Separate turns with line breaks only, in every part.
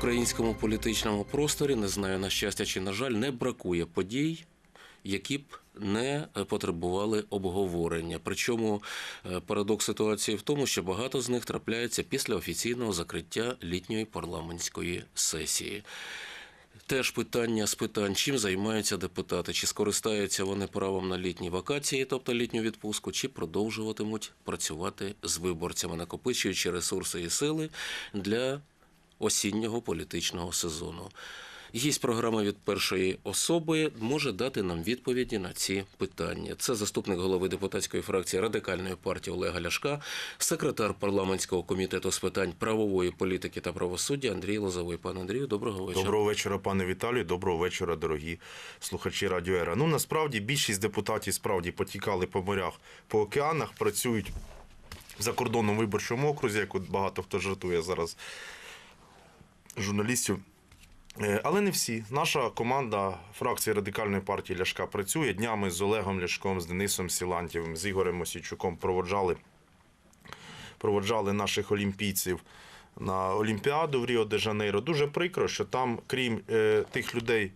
українському політичному просторі, не знаю на щастя чи на жаль, не бракує подій, які б не е, потребували обговорення. Причому е, парадокс ситуації в тому, що багато з них трапляється після офіційного закриття літньої парламентської сесії. Теж питання з питань, чим займаються депутати, чи скористаються вони правом на літні вакації, тобто літню відпустку, чи продовжуватимуть працювати з виборцями, накопичуючи ресурси і сили для осіннього політичного сезону. Гість програми від першої особи може дати нам відповіді на ці питання. Це заступник голови депутатської фракції радикальної партії Олега Ляшка, секретар парламентського комітету з питань правової політики та правосуддя Андрій Лозовий. Пане Андрію, доброго вечора.
Доброго вечора, пане Віталію. Доброго вечора, дорогі слухачі Радіо Ера. Ну насправді більшість депутатів справді потікали по морях, по океанах, працюють в закордонному виборчому окрузі, як багато хто жартує зараз журналістів. Е, Але не всі. Наша команда фракції радикальної партії Ляшка працює днями з Олегом Ляшком, з Денисом Сілантєвим, з Ігорем Осічуком проводжали, проводжали наших олімпійців на Олімпіаду в Ріо де Жанейро. Дуже прикро, що там, крім е, тих людей,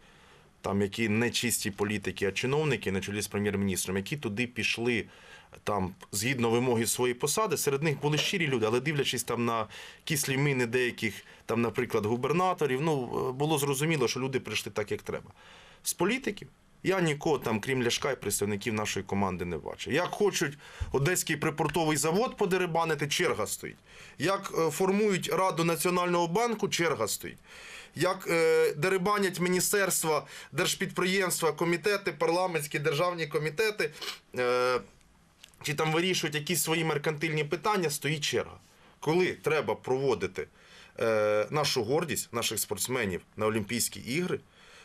там, які не чисті політики, а чиновники на чолі з прем'єр-міністром, які туди пішли там згідно вимоги своєї посади, серед них були щирі люди, але дивлячись там на кислі мини деяких, там, наприклад, губернаторів, ну е, було зрозуміло, що люди прийшли так, як треба. З політиків. Я нікого там, крім Ляшка і представників нашої команди, не бачив. Як хочуть Одеський припортовий завод подерибанити, черга стоїть. Як е, формують Раду Національного банку, черга стоїть. Як е, дерибанять міністерства, держпідприємства, комітети, парламентські державні комітети, е, чи там вирішують якісь свої меркантильні питання, стоїть черга. Коли треба проводити е, нашу гордість, наших спортсменів на Олімпійські ігри,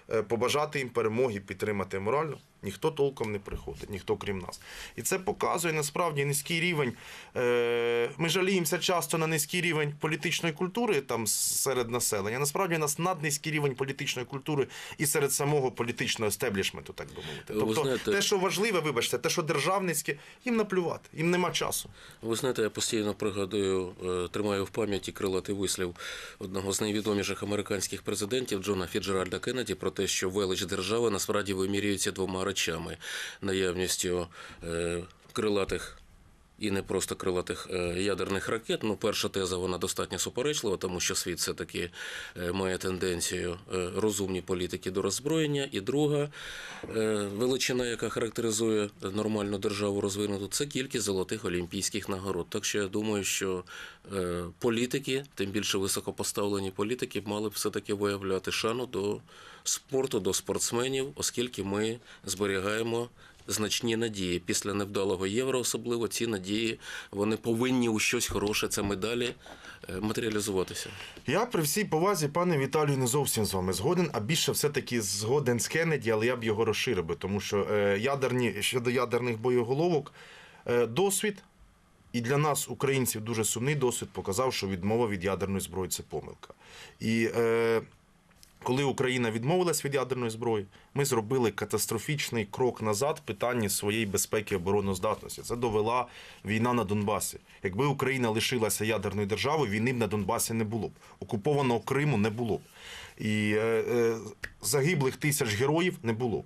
е, побажати їм перемоги, підтримати морально, ніхто толком не приходить, ніхто крім нас. І це показує насправді низький рівень. Е, ми жаліємося часто на низький рівень політичної культури там серед населення. Насправді у нас наднизький рівень політичної культури і серед самого політичного естеблішменту, так би мовити. Тобто,
знаєте-
те, що важливе, вибачте, те, що державницьке, їм наплювати, їм нема часу.
Ви знаєте, я постійно пригадую, е, тримаю в пам'яті крилатий вислів одного з найвідоміших американських президентів Джона Фіджеральда Кеннеді про те, що велич держави насправді вимірюється двома речами: наявністю е, крилатих. І не просто крилатих е, ядерних ракет. Ну, перша теза вона достатньо суперечлива, тому що світ все-таки е, має тенденцію е, розумні політики до роззброєння. І друга величина, яка характеризує нормальну державу розвинуту, це кількість золотих олімпійських нагород. Так що я думаю, що політики, тим більше високопоставлені політики, мали б все-таки виявляти шану до спорту, до спортсменів, оскільки ми зберігаємо значні надії. Після невдалого євро, особливо ці надії вони повинні у щось хороше, це медалі е, матеріалізуватися.
Я при всій повазі, пане Віталію, не зовсім з вами згоден, а більше все-таки згоден з Кеннеді, але я б його розширив, би, тому що е, ядерні щодо ядерних боєголовок е, досвід. І для нас, українців, дуже сумний досвід показав, що відмова від ядерної зброї це помилка. І е, коли Україна відмовилась від ядерної зброї, ми зробили катастрофічний крок назад в питанні своєї безпеки і обороноздатності. Це довела війна на Донбасі. Якби Україна лишилася ядерною державою, війни б на Донбасі не було б. Окупованого Криму не було б. І е, е, загиблих тисяч героїв не було б.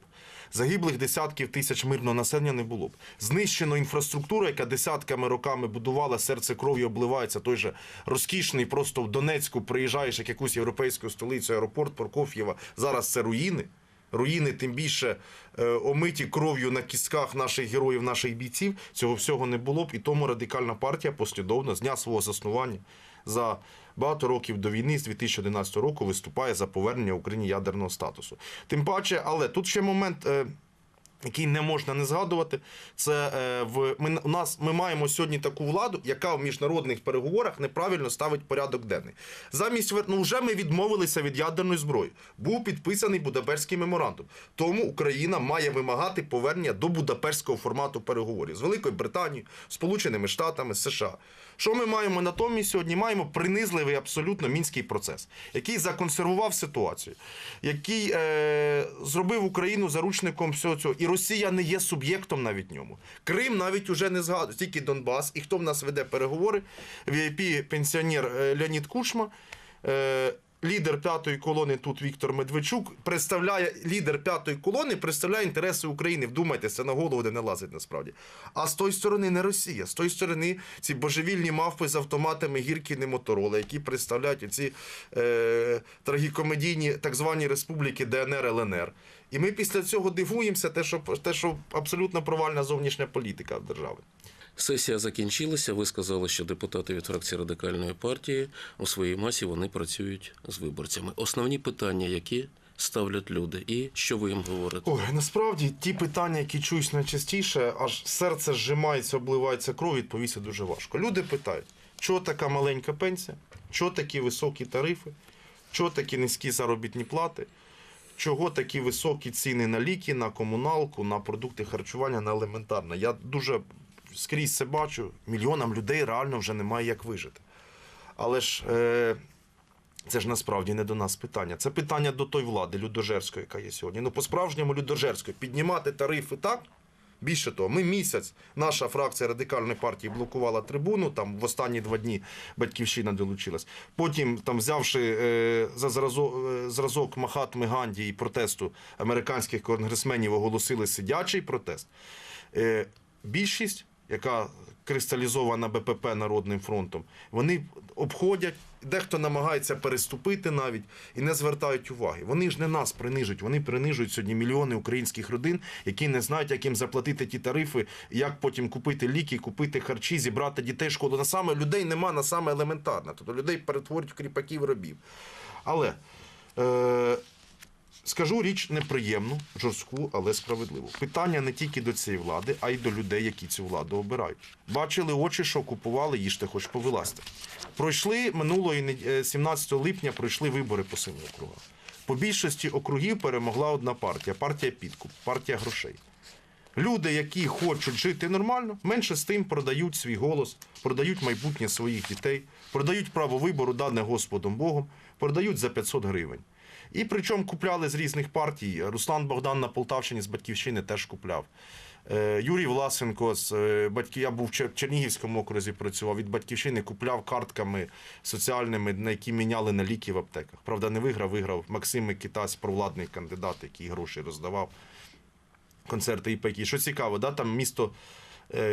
Загиблих десятків тисяч мирного населення не було б. Знищено інфраструктуру, яка десятками роками будувала, серце кров'ю обливається. Той же розкішний, просто в Донецьку приїжджаєш як якусь європейську столицю, аеропорт Прокоф'єва. Зараз це руїни. Руїни, тим більше е, омиті кров'ю на кістках наших героїв, наших бійців. Цього всього не було б. І тому радикальна партія послідовно з дня свого заснування за багато років до війни з 2011 року виступає за повернення Україні ядерного статусу. Тим паче, але тут ще момент. Який не можна не згадувати, це е, в ми у нас ми маємо сьогодні таку владу, яка в міжнародних переговорах неправильно ставить порядок денний. Замість ну, вже ми відмовилися від ядерної зброї. Був підписаний Будапештський меморандум. Тому Україна має вимагати повернення до Будапештського формату переговорів з Великою Британією, Сполученими Штатами, США. Що ми маємо натомість сьогодні? Маємо принизливий абсолютно мінський процес, який законсервував ситуацію, який е, зробив Україну заручником всього цього. І Росія не є суб'єктом навіть ньому. Крим навіть уже не згадує, тільки Донбас. І хто в нас веде переговори? vip пенсіонер е, Леонід Кучма. Лідер п'ятої колони тут Віктор Медведчук представляє лідер п'ятої колони, представляє інтереси України. Вдумайтеся, на голову де не лазить насправді. А з тої сторони не Росія. З тої сторони ці божевільні мавпи з автоматами Гіркіни Моторола, які представляють ці е, трагікомедійні так звані республіки ДНР ЛНР. І ми після цього дивуємося, те, що те, що абсолютно провальна зовнішня політика держави.
Сесія закінчилася. Ви сказали, що депутати від фракції радикальної партії у своїй масі вони працюють з виборцями. Основні питання, які ставлять люди, і що ви їм говорите?
Ой, насправді ті питання, які чуюсь найчастіше, аж серце зжимається, обливається кров, відповісти дуже важко. Люди питають, чого така маленька пенсія, чого такі високі тарифи, чого такі низькі заробітні плати, чого такі високі ціни на ліки, на комуналку, на продукти харчування, на елементарне. Я дуже скрізь це бачу. Мільйонам людей реально вже немає як вижити. Але ж е, це ж насправді не до нас питання. Це питання до той влади людожерської, яка є сьогодні. Ну, по-справжньому людожерської. Піднімати тарифи так. Більше того, ми місяць, наша фракція радикальної партії блокувала трибуну. Там в останні два дні батьківщина долучилась. Потім, там, взявши е, за зразок, е, зразок Махатми Ганді і протесту американських конгресменів, оголосили сидячий протест. Е, більшість, яка кристалізована БПП Народним фронтом, вони обходять, дехто намагається переступити навіть і не звертають уваги. Вони ж не нас принижують, вони принижують сьогодні мільйони українських родин, які не знають, як їм заплатити ті тарифи, як потім купити ліки, купити харчі, зібрати дітей в школу. На саме людей нема на саме елементарне. Тобто людей перетворюють в кріпаків рабів. Але е, Скажу річ неприємну, жорстку, але справедливу. Питання не тільки до цієї влади, а й до людей, які цю владу обирають. Бачили очі, що купували, їжте, хоч повилазьте. Пройшли минулої е, 17 липня пройшли вибори по семи округах. По більшості округів перемогла одна партія партія підкуп, партія грошей. Люди, які хочуть жити нормально, менше з тим продають свій голос, продають майбутнє своїх дітей, продають право вибору, дане Господом Богом, продають за 500 гривень. І причому купляли з різних партій. Руслан Богдан на Полтавщині з батьківщини теж купляв. Е, Юрій Власенко з е, батьки, я був в Чернігівському окрузі, працював від батьківщини, купляв картками соціальними, на які міняли на ліки в аптеках. Правда, не виграв, виграв Максим Микитась, провладний кандидат, який гроші роздавав концерти і пайки. Що цікаво, да, там місто,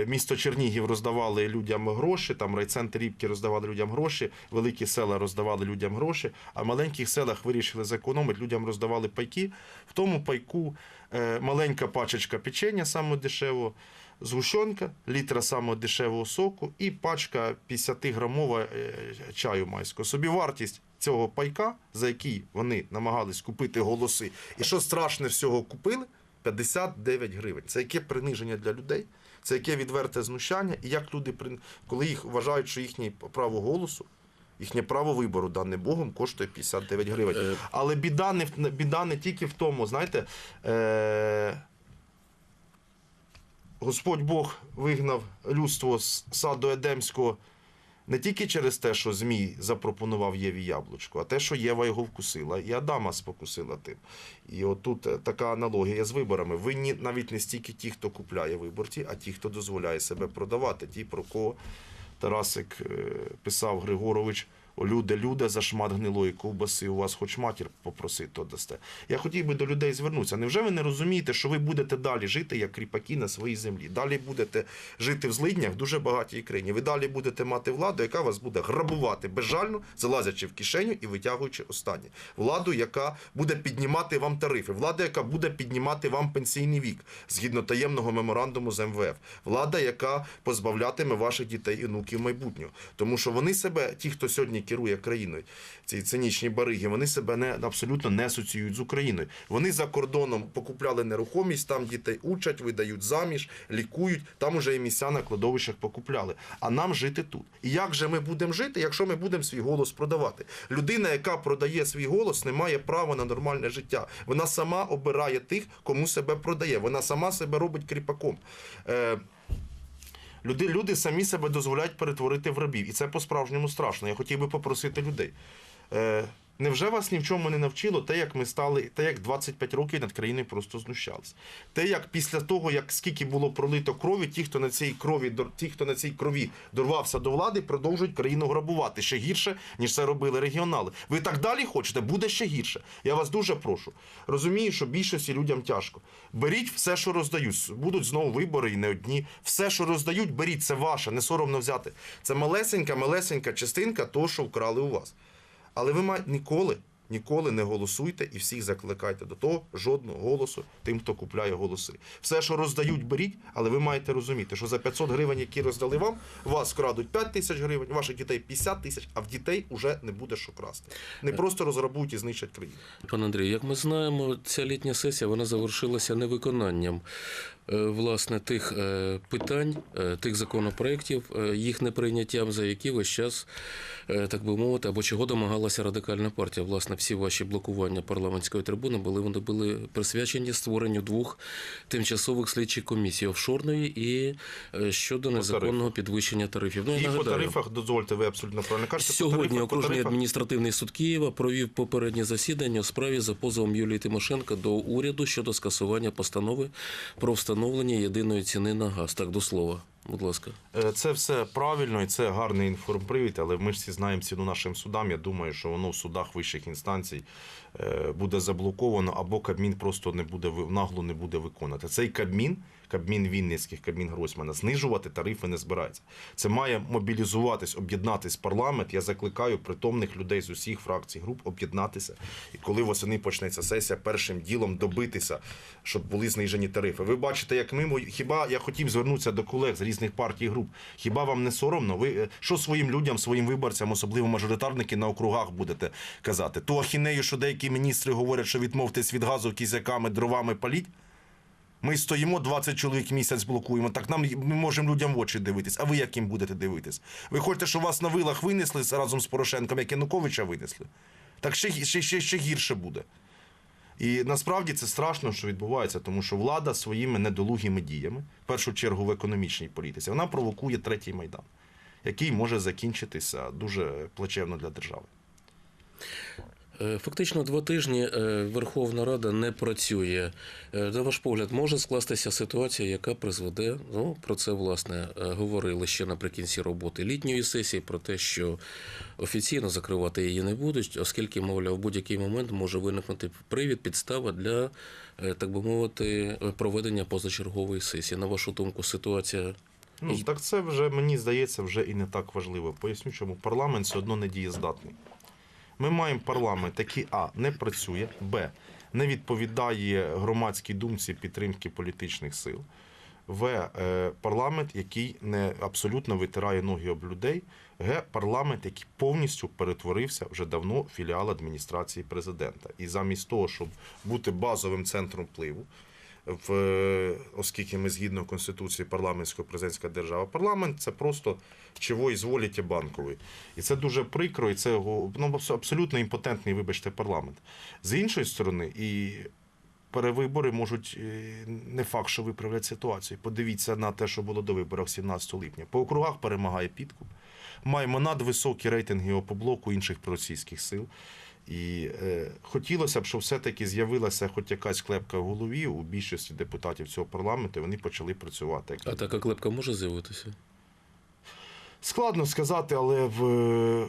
місто Чернігів роздавали людям гроші, там райцентр Рібки роздавали людям гроші, великі села роздавали людям гроші, а в маленьких селах вирішили зекономити, людям роздавали пайки. В тому пайку е, маленька пачечка печення саме дешево, згущенка, літра самого дешевого соку і пачка 50-грамова е, чаю майського. Собівартість цього пайка, за який вони намагались купити голоси, і що страшне всього купили, 59 гривень. Це яке приниження для людей, це яке відверте знущання, і як люди, коли їх вважають, що їхнє право голосу, їхнє право вибору, дане Богом, коштує 59 гривень.
Е.
Але біда не, біда не тільки в тому, знаєте. Е- Господь Бог вигнав людство з саду Едемського не тільки через те, що Змій запропонував Єві яблучко, а те, що Єва його вкусила, і Адама спокусила тим. І отут е, така аналогія з виборами. Винні навіть не стільки ті, хто купляє виборці, а ті, хто дозволяє себе продавати. Ті, про кого Тарасик е, писав Григорович. Люди, люди, за шмат гнилої ковбаси, у вас хоч матір попросити, то дасте. Я хотів би до людей звернутися. Невже ви не розумієте, що ви будете далі жити як кріпаки на своїй землі? Далі будете жити в злиднях дуже багатій країні. Ви далі будете мати владу, яка вас буде грабувати безжально, залазячи в кишеню і витягуючи останнє. Владу, яка буде піднімати вам тарифи, влада, яка буде піднімати вам пенсійний вік згідно таємного меморандуму з МВФ. Влада, яка позбавлятиме ваших дітей і онуків майбутнього. Тому що вони себе, ті, хто сьогодні керує країною, ці цинічні бариги, вони себе не абсолютно не асоціюють з Україною. Вони за кордоном покупляли нерухомість, там дітей учать, видають заміж, лікують. Там уже і місця на кладовищах покупляли. А нам жити тут. І як же ми будемо жити, якщо ми будемо свій голос продавати? Людина, яка продає свій голос, не має права на нормальне життя. Вона сама обирає тих, кому себе продає. Вона сама себе робить кріпаком. Люди, люди самі себе дозволяють перетворити в рабів. І це по-справжньому страшно. Я хотів би попросити людей. Е, Невже вас ні в чому не навчило те, як ми стали, те, як 25 років над країною просто знущались? Те, як після того, як скільки було пролито крові, ті, хто на цій крові, ті, хто на цій крові дорвався до влади, продовжують країну грабувати ще гірше, ніж це робили регіонали. Ви так далі хочете, буде ще гірше. Я вас дуже прошу. Розумію, що більшості людям тяжко. Беріть все, що роздають. Будуть знову вибори і не одні. Все, що роздають, беріть, це ваше, не соромно взяти. Це малесенька, малесенька частинка того, що вкрали у вас. Але ви маєте ніколи, ніколи не голосуйте і всіх закликайте до того жодного голосу тим, хто купляє голоси. Все, що роздають, беріть, але ви маєте розуміти, що за 500 гривень, які роздали вам, вас крадуть 5 тисяч гривень, ваших дітей 50 тисяч, а в дітей вже не буде що красти. Не просто розграбують і знищать країну.
Пане Андрію, як ми знаємо, ця літня сесія вона завершилася невиконанням е, власне тих е, питань, е, тих законопроєктів, е, їх неприйняттям, за які весь час, е, так би мовити, або чого домагалася радикальна партія. Власне, всі ваші блокування парламентської трибуни були вони були присвячені створенню двох тимчасових слідчих комісій офшорної і е, щодо незаконного підвищення тарифів. Ну, я
І по тарифах, дозвольте, ви абсолютно правильно кажете.
Сьогодні
тарифах,
окружний
тарифах-
адміністративний суд Києва провів попереднє засідання у справі за позовом Юлії Тимошенко до уряду щодо скасування постанови про встановлення єдиної ціни на газ. Так, до слова, будь ласка.
Е, Це все правильно і це гарний інформпривід, але ми ж всі знаємо ціну нашим судам. Я думаю, що воно в судах вищих інстанцій е, буде заблоковано, або Кабмін просто не буде нагло не буде виконати. Цей Кабмін, Кабмін Вінницьких, Кабмін Гройсмана, знижувати тарифи не збирається. Це має мобілізуватись, об'єднатись парламент. Я закликаю притомних людей з усіх фракцій груп об'єднатися. І коли восени почнеться сесія, першим ділом добитися, щоб були знижені тарифи. Ви бачите, як ми хіба я хотів звернутися до колег з різних партій груп. Хіба вам не соромно? Ви е, що своїм людям, своїм виборцям, особливо мажоритарники на округах будете казати? Ту ахінею, що деякі міністри говорять, що відмовтесь від газу кізяками, дровами паліть. Ми стоїмо 20 чоловік місяць блокуємо. Так нам ми можемо людям в очі дивитись. А ви як їм будете дивитись? Ви хочете, щоб вас на вилах винесли разом з Порошенком, як Януковича винесли? Так ще, ще, ще, ще гірше буде. І насправді це страшно, що відбувається, тому що влада своїми недолугими діями, в першу чергу в економічній політиці, вона провокує третій майдан, який може закінчитися дуже плачевно для держави.
Е, Фактично два тижні е, Верховна Рада не працює. Е, На ваш погляд, може скластися ситуація, яка призведе, ну про це власне говорили ще наприкінці роботи літньої сесії, про те, що офіційно закривати її не будуть, оскільки, мовляв, в будь-який момент може виникнути привід, підстава для, так би мовити, проведення позачергової сесії. На вашу думку, ситуація
Ну, так це вже, мені здається, вже і не так важливо. Поясню, чому парламент все одно не дієздатний. Ми маємо парламент, який А не працює, Б не відповідає громадській думці підтримки політичних сил. В е, парламент, який не абсолютно витирає ноги об людей. Г парламент, який повністю перетворився вже давно філіал адміністрації президента. І замість того, щоб бути базовим центром впливу, в, оскільки ми згідно Конституції парламентсько-президентська держава, парламент це просто чого ізволіте банковий. І це дуже прикро, і це ну, абсолютно імпотентний, вибачте, парламент. З іншої сторони, і перевибори можуть е, не факт, що виправлять ситуацію. Подивіться на те, що було до виборів 17 липня. По округах перемагає підкуп. Маємо надвисокі рейтинги опоблоку інших проросійських сил. І е, хотілося б, щоб все-таки з'явилася хоч якась клепка в голові у більшості депутатів цього парламенту, і вони почали працювати.
а така клепка може з'явитися?
Складно сказати, але в е,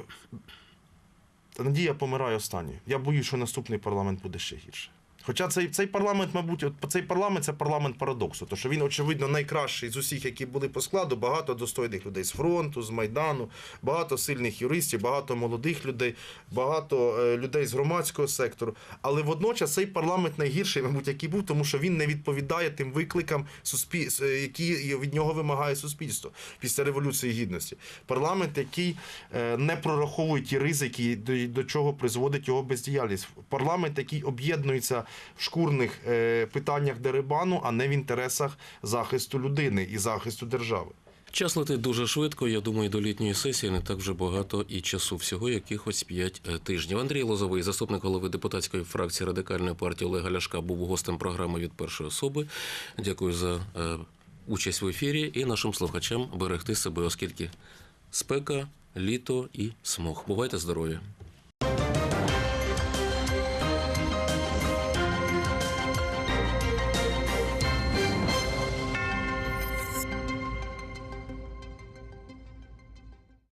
надія помирає останньою. Я боюсь, що наступний парламент буде ще гірше. Хоча цей, цей парламент, мабуть, от цей парламент це парламент парадоксу, тому що він, очевидно, найкращий з усіх, які були по складу, багато достойних людей з фронту, з Майдану, багато сильних юристів, багато молодих людей, багато е, людей з громадського сектору. Але водночас цей парламент найгірший, мабуть, який був, тому що він не відповідає тим викликам, суспіль... е, які від нього вимагає суспільство після Революції Гідності. Парламент, який е, не прораховує ті ризики, до, до чого призводить його бездіяльність. Парламент, який об'єднується в шкурних е, питаннях дерибану, а не в інтересах захисту людини і захисту держави.
Час летить дуже швидко. Я думаю, до літньої сесії не так вже багато і часу. Всього якихось 5 тижнів. Андрій Лозовий, заступник голови депутатської фракції радикальної партії Олега Ляшка, був гостем програми від першої особи. Дякую за е, участь в ефірі і нашим слухачам берегти себе, оскільки спека, літо і смог. Бувайте здорові!